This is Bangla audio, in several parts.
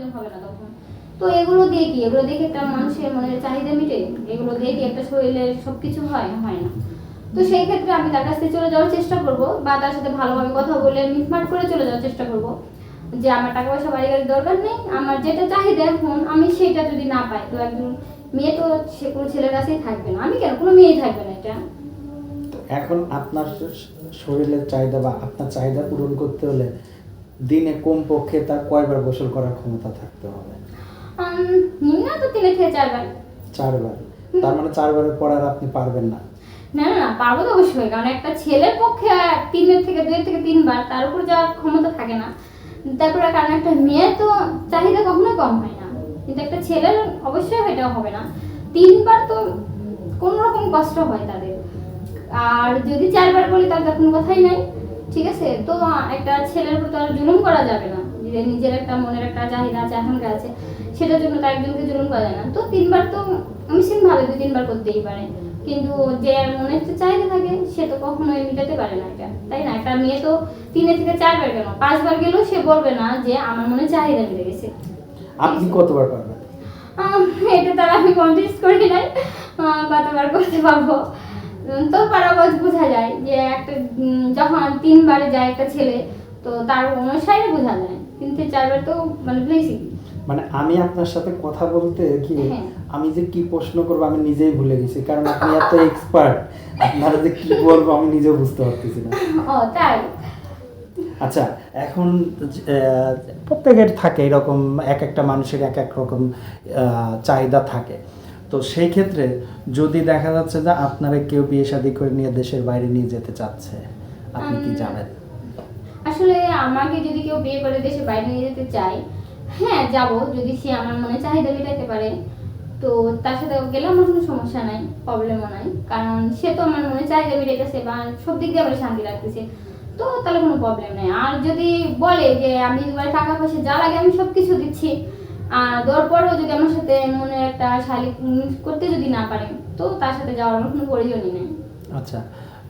প্রয়োজন হবে না তখন। তো এগুলো দিয়ে কি? এগুলো দেখে একটা মানুষের মনের চাহিদা মিটে? এগুলো দিয়ে কি একটা শরীরের সব কিছু হয়? হয় না। তো সেই ক্ষেত্রে আমি তার কাছ থেকে চলে যাওয়ার চেষ্টা করব বা তার সাথে ভালোভাবে কথা বলে মিটমাট করে চলে যাওয়ার চেষ্টা করব। যে আমার টাকা পয়সা বাড়ি গাড়ির দরকার নেই, আমার যেটা চাহিদা এখন, আমি সেটা যদি না পাই, তো একজন মেয়ে তো সে কোনো ছেলের কাছেই থাকবে না। আমি কেন? কোনো মেয়েই থাকবে না এটা। এখন আপনার শরীরের চাহিদা বা আপনার চাহিদা পূরণ করতে হলে দিনে কমপক্ষে তার কয়বার গোসল করার ক্ষমতা থাকতে হবে? উম, নিম্ন তো তিনে থেকে চারবার। চারবার? তার মানে চারবারের পর আর আপনি পারবেন না? না না না পারব তো অবশ্যই কারণ একটা ছেলের পক্ষে তিনের থেকে দুই থেকে তিনবার তার উপর যাওয়ার ক্ষমতা থাকে না। তারপরে কারণ একটা মেয়ের তো চাহিদা কখনো কম হয় না। কিন্তু একটা ছেলের অবশ্যই এটা হবে না। তিনবার তো কোনো রকম কষ্ট হয় তাদের। আর যদি চারবার বলি তার তো কোনো কথাই নাই। ঠিক আছে? তো একটা ছেলের উপর তো আর জুলুম করা যাবে না। যে নিজের একটা মনের একটা চাহিদা আছে আকাঙ্ক্ষা আছে সেটার জন্য তার একজনকে জুলুম করা যায় না। তো তিনবার তো মিশিং ভাবে দুই তিনবার করতেই পারে। কিন্তু যে মনে একটা চাহিদা থাকে সে তো কখনোই মিটাতে পারে না এটা তাই না? একটা মেয়ে তো তিনে থেকে চারবার কেন? পাঁচবার গেলেও সে বলবে না যে আমার মনে চাহিদা মিটে গেছে। আপনি কতবার পারবেন? এটা তার আমি কন্টেস্ট করি নাই। কতবার করতে পারব? তো পারাবাজ বোঝা যায় যে একটা যখন তিনবারে যায় একটা ছেলে তো তার অনুসারে বোঝা যায়। তিন থেকে চারবার তো মানে বেশি মানে আমি আপনার সাথে কথা বলতে কি হ্যাঁ। আমি যে কি প্রশ্ন করব আমি নিজেই ভুলে গেছি কারণ আপনি এত এক্সপার্ট আপনারা যে কি বলব আমি নিজেও বুঝতে পারতেছি না। ও তাই? আচ্ছা এখন প্রত্যেকের থাকে এরকম এক একটা মানুষের এক এক রকম চাহিদা থাকে। তো সেই ক্ষেত্রে যদি দেখা যাচ্ছে যে আপনারা কেউ বিয়ে শাদী করে নিয়ে দেশের বাইরে নিয়ে যেতে চাচ্ছে আপনি কি জানেন আসলে আমাকে যদি কেউ বিয়ে করে দেশে বাইরে নিয়ে যেতে চায় হ্যাঁ যাব যদি সে আমার মনে চাহিদা মেটাতে পারে। তো তার সাথে গেলে আমার কোনো সমস্যা নাই প্রবলেমও নাই। কারণ সে তো আমার মনে চাহিদা মেটাইতেছে বা সব দিক দিয়ে আমার শান্তি রাখতেছে তো তাহলে কোনো প্রবলেম নেই। আর যদি বলে যে আমি তোমার টাকা পয়সা যা লাগে আমি সব কিছু দিচ্ছি আর দেওয়ার পরেও যদি আমার সাথে মনে একটা শালিক করতে যদি না পারে তো তার সাথে যাওয়ার আমার কোনো প্রয়োজনই নেই। আচ্ছা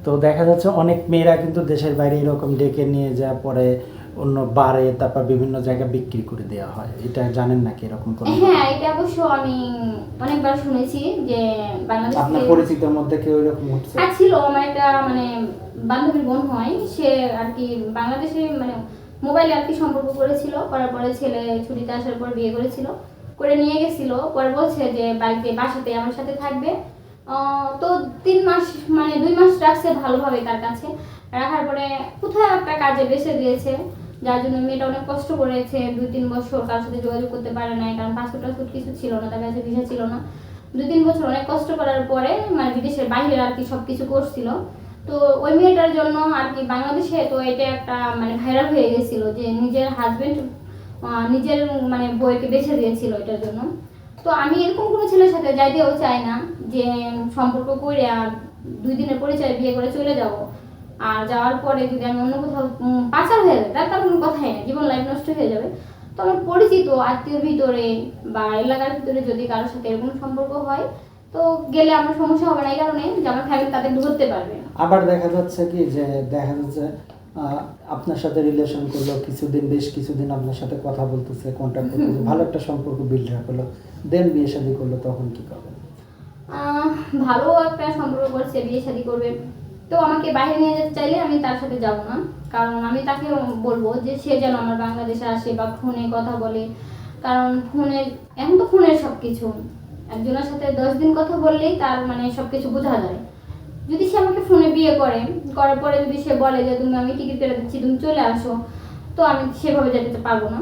তো দেখা যাচ্ছে অনেক মেয়েরা কিন্তু দেশের বাইরে এরকম ডেকে নিয়ে যা পরে অন্য বারে তারপর বিভিন্ন জায়গায় বিক্রি করে দেওয়া হয়। এটা জানেন নাকি এরকম হ্যাঁ এটা অবশ্য আমি অনেকবার শুনেছি যে বাংলাদেশ আপনার পরিচিতের মধ্যে কেউ এরকম হচ্ছে? হ্যাঁ ছিল। আমার একটা মানে বান্ধবীর বোন হয় সে আর কি বাংলাদেশে মানে মোবাইলে আর কি সম্পর্ক করেছিল, করার পরে ছেলে ছুটিতে আসার পর বিয়ে করেছিল, করে নিয়ে গেছিল, পরে বলছে যে বাড়িতে, বাসাতে আমার সাথে থাকবে। তো তিন মাস মানে দুই মাস রাখছে ভালোভাবে তার কাছে। রাখার পরে কোথাও একটা কাজে বেসে দিয়েছে যার জন্য মেয়েটা অনেক কষ্ট করেছে, দুই তিন বছর কারোর সাথে যোগাযোগ করতে পারে নাই, কারণ পাসপোর্ট টাসপোর্ট কিছু ছিল না, তার কাছে ভিসা ছিল না। দুই তিন বছর অনেক কষ্ট করার পরে মানে বিদেশের বাইরে আর কি সব কিছু করছিল। তো ওই মেয়েটার জন্য আর কি বাংলাদেশে তো এটা একটা মানে ভাইরাল হয়ে গেছিল যে নিজের হাজবেন্ড নিজের মানে বইকে বেছে দিয়েছিল এটার জন্য। তো আমি এরকম কোনো ছেলের সাথে যাইতেও চাই না যে সম্পর্ক করে আর দুই দিনের পরিচয় বিয়ে করে চলে যাব। আর যাওয়ার পরে যদি আমি অন্য কোথাও পাচার হয়ে যায়, তার তার কোনো কথাই না জীবন লাইফ নষ্ট হয়ে যাবে। তো আমার পরিচিত, আত্মীয়র ভিতরে বা এলাকার ভিতরে যদি কারোর সাথে এরকম সম্পর্ক হয় তো গেলে আমার সমস্যা হবে না এই কারণে যে আমার ফ্যামিলি তাদের ধরতে পারবে আবার দেখা যাচ্ছে কি যে দেখা যাচ্ছে আপনার সাথে রিলেশন করল কিছুদিন বেশ কিছুদিন আপনার সাথে কথা বলতেছে কন্ট্যাক্ট করতেছে ভালো একটা সম্পর্ক বিল্ড আপ হলো দেন বিয়ে শাদী করল তখন কি করবেন? ভালো একটা সম্পর্ক করছে বিয়ে শাদী করবে। তো আমাকে বাইরে নিয়ে যেতে চাইলে আমি তার সাথে যাব না। কারণ আমি তাকে বলব যে সে যেন আমার বাংলাদেশে আসে বা ফোনে কথা বলে। কারণ ফোনে এখন তো ফোনের সব কিছু একজনের সাথে দশ দিন কথা বললেই তার মানে সব কিছু বোঝা যায়। যদি সে আমাকে ফোনে বিয়ে করে করার পরে যদি সে বলে যে তুমি আমি টিকিট কেটে দিচ্ছি তুমি চলে আসো তো আমি সেভাবে যেতে পারব না।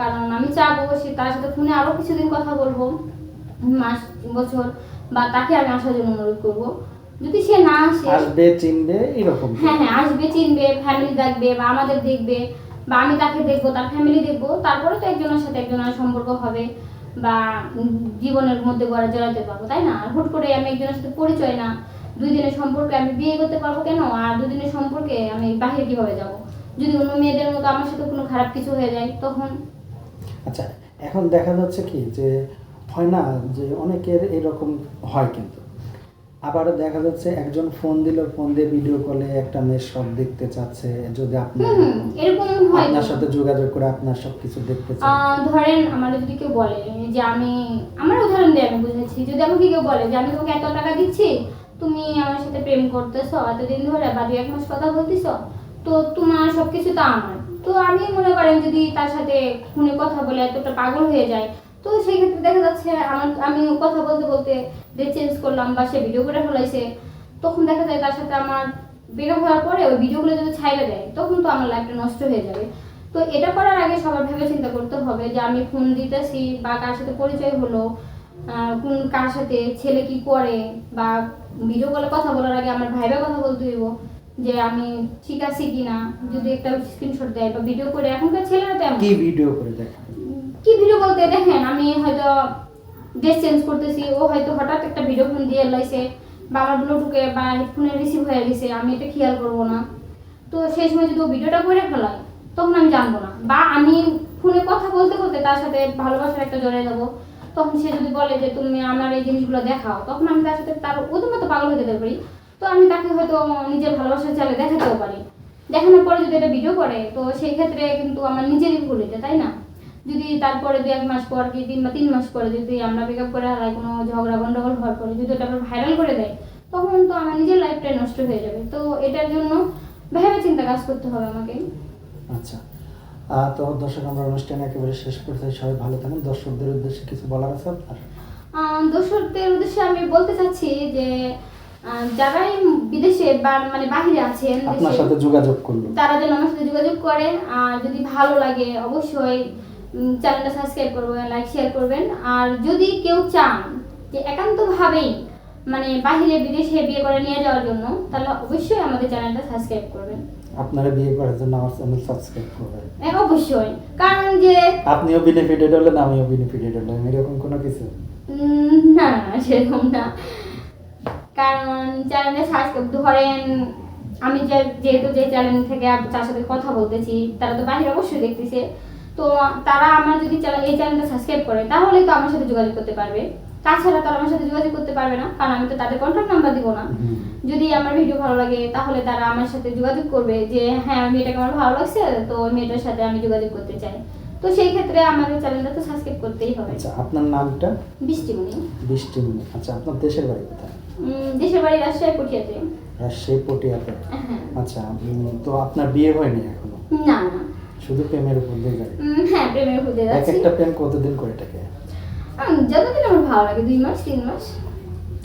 কারণ আমি চাবো সে তার সাথে ফোনে আরও কিছুদিন কথা বলব মাস বছর বা তাকে আমি আসার জন্য অনুরোধ করব। যদি সে না আসে আসবে চিনবে এরকম। হ্যাঁ হ্যাঁ আসবে চিনবে ফ্যামিলি দেখবে বা আমাদের দেখবে বা আমি তাকে দেখব তার ফ্যামিলি দেখব তারপরে তো একজনের সাথে একজনের সম্পর্ক হবে। বা জীবনের মধ্যে গড়া জড়াতে পারব, তাই না? আর হুট করে আমি একজনের সাথে পরিচয় না দুই দিনের সম্পর্কে আমি বিয়ে করতে পারব কেন? আর দুই দিনের সম্পর্কে আমি বাহিরে কীভাবে যাব? যদি অন্য মেয়েদের মতো আমার সাথে কোনো খারাপ কিছু হয়ে যায়, তখন? আচ্ছা এখন দেখা যাচ্ছে কি যে, হয় না যে অনেকের এরকম হয় কিন্তু। আবারও দেখা যাচ্ছে একজন ফোন দিল ফোন দিয়ে ভিডিও কলে একটা মেয়ে সব দেখতে চাচ্ছে যদি আপনি এরকম হয় আপনার সাথে যোগাযোগ করে আপনার সব কিছু দেখতে চান ধরেন আমার যদি কেউ বলে যে আমি আমার উদাহরণ দিয়ে আমি বুঝেছি যদি আমাকে কেউ বলে যে আমি তোমাকে এত টাকা দিচ্ছি তুমি আমার সাথে প্রেম করতেছো এতদিন ধরে বা দু এক মাস কথা বলতেছ তো তোমার সবকিছু তো আমার। তো আমি মনে করেন যদি তার সাথে ফোনে কথা বলে এতটা পাগল হয়ে যায় তো সেই ক্ষেত্রে দেখা যাচ্ছে আমার আমি কথা বলতে বলতে ডেট চেঞ্জ করলাম বা সে ভিডিও করে ফেলাইছে, তখন দেখা যায় তার সাথে আমার ব্রেকআপ হওয়ার পরে ওই ভিডিওগুলো যদি ছাইড়ে দেয়, তখন তো আমার লাইফটা নষ্ট হয়ে যাবে তো এটা করার আগে সবার ভেবে চিন্তা করতে হবে যে আমি ফোন দিতেছি বা কার সাথে পরিচয় হলো কোন কার সাথে ছেলে কি করে, বা ভিডিও কলে কথা বলার আগে আমার ভাইবা কথা বলতে হইব যে আমি ঠিক আছি কিনা, যদি একটা স্ক্রিনশট দেয় বা ভিডিও করে, এখনকার ছেলেরা তো। কি ভিডিও করে দেখেন কি ভিডিও বলতে দেখেন? আমি হয়তো ড্রেস চেঞ্জ করতেছি, ও হয়তো হঠাৎ একটা ভিডিও ফোন দিয়ে লাইছে, বা আমার ব্লুটুথে বা হেডফোনে রিসিভ হয়ে গেছে, আমি এটা খেয়াল করব না। তো সেই সময় যদি ও ভিডিওটা করে ফেলায়, তখন আমি জানব না। বা আমি ফোনে কথা বলতে বলতে তার সাথে ভালোবাসার একটা জড়িয়ে যাব, তখন সে যদি বলে যে, তুমি আমার এই জিনিসগুলো দেখাও, তখন আমি তার সাথে তার মতো পাগল হয়ে যেতে পারি। তো আমি তাকে হয়তো নিজের ভালোবাসার চালে দেখাতেও পারি। দেখানোর পরে যদি এটা ভিডিও করে, তো সেই ক্ষেত্রে কিন্তু আমার নিজেরই ভুল হইতে তাই না? যদি তারপরে দু এক মাস পর কি তিন বা তিন মাস পরে যদি আমরা পিক আপ করে হারাই কোনো ঝগড়া গন্ডগোল হওয়ার পরে যদি ওটা আবার ভাইরাল করে দেয় তখন তো আমার নিজের লাইফটাই নষ্ট হয়ে যাবে। তো এটার জন্য ভেবে চিন্তা কাজ করতে হবে আমাকে। আচ্ছা। তো দর্শক আমরা অনুষ্ঠান একেবারে শেষ করতে চাই। সবাই ভালো থাকেন। দর্শকদের উদ্দেশ্যে কিছু বলার আছে আপনার? দর্শকদের উদ্দেশ্যে আমি বলতে চাচ্ছি যে যারাই বিদেশে বা মানে বাহিরে আছেন আপনার সাথে যোগাযোগ করল তারা যেন আমার সাথে যোগাযোগ করেন আর যদি ভালো লাগে অবশ্যই চ্যানেলটা সাবস্ক্রাইব করবেন লাইক শেয়ার করবেন। আর যদি কেউ চান যে একান্তভাবেই মানে বাহিরে বিদেশে বিয়ে করে নিয়ে যাওয়ার জন্য তাহলে অবশ্যই আমাদের চ্যানেলটা সাবস্ক্রাইব করবেন। আপনারা বিয়ে করার জন্য আমার চ্যানেল সাবস্ক্রাইব করবেন। হ্যাঁ, অবশ্যই। কারণ যে আপনিও বেনিফিটেড হলেন আমিও বেনিফিটেড হলাম এরকম কোনো কিছু? না না সেরকম না। কারণ চ্যানেলে সাবস্ক্রাইব ধরেন আমি যে যেহেতু যে চ্যানেল থেকে আপ- তার সাথে কথা বলতেছি তারা তো বাইরে অবশ্যই দেখতেছে। তো তারা আমার যদি এই চ্যানেলটা সাবস্ক্রাইব করে তাহলে তো আমার সাথে যোগাযোগ করতে পারবে। তাছাড়া তারা আমার সাথে যোগাযোগ করতে পারবে না কারণ আমি তো তাদের কন্ট্যাক্ট নাম্বার দিব না। যদি আমার ভিডিও ভালো লাগে তাহলে তারা আমার সাথে যোগাযোগ করবে যে হ্যাঁ মেয়েটাকে আমার ভালো লাগছে তো মেয়েটার সাথে আমি যোগাযোগ করতে চাই। তো সেই ক্ষেত্রে আমাদের চ্যানেলটা তো সাবস্ক্রাইব করতেই হবে। আচ্ছা আপনার নামটা? বৃষ্টিমণি। বৃষ্টি মুনি আচ্ছা আপনার দেশের বাড়ি কোথায়? দেশের বাড়ি রাজশাহী পটিয়াতে। রাজশাহী পটিয়াতে। হ্যাঁ। আচ্ছা তো আপনার বিয়ে হয়নি এখনও? না না। শুধু প্রেমের উপর দিয়ে যায় হ্যাঁ প্রেমের এক যাচ্ছি। একটা প্রেম কতদিন করে থাকে যতদিন আমার ভালো লাগে দুই মাস তিন মাস।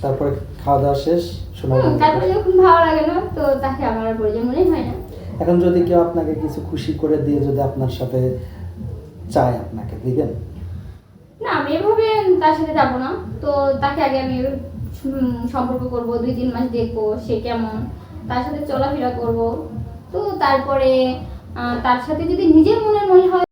তারপরে খাওয়া দাওয়া শেষ শোনা হুম, তারপরে যখন ভালো লাগে না তো তাকে আমার প্রয়োজন মনে হয় না। এখন যদি কেউ আপনাকে কিছু খুশি করে দিয়ে যদি আপনার সাথে চায় আপনাকে দিবেন? না আমি এভাবে তার সাথে যাব না। তো তাকে আগে আমি সম্পর্ক করব দুই তিন মাস দেখব সে কেমন তার সাথে চলাফেরা করব। তো তারপরে তার সাথে যদি নিজের মনের মনে হয়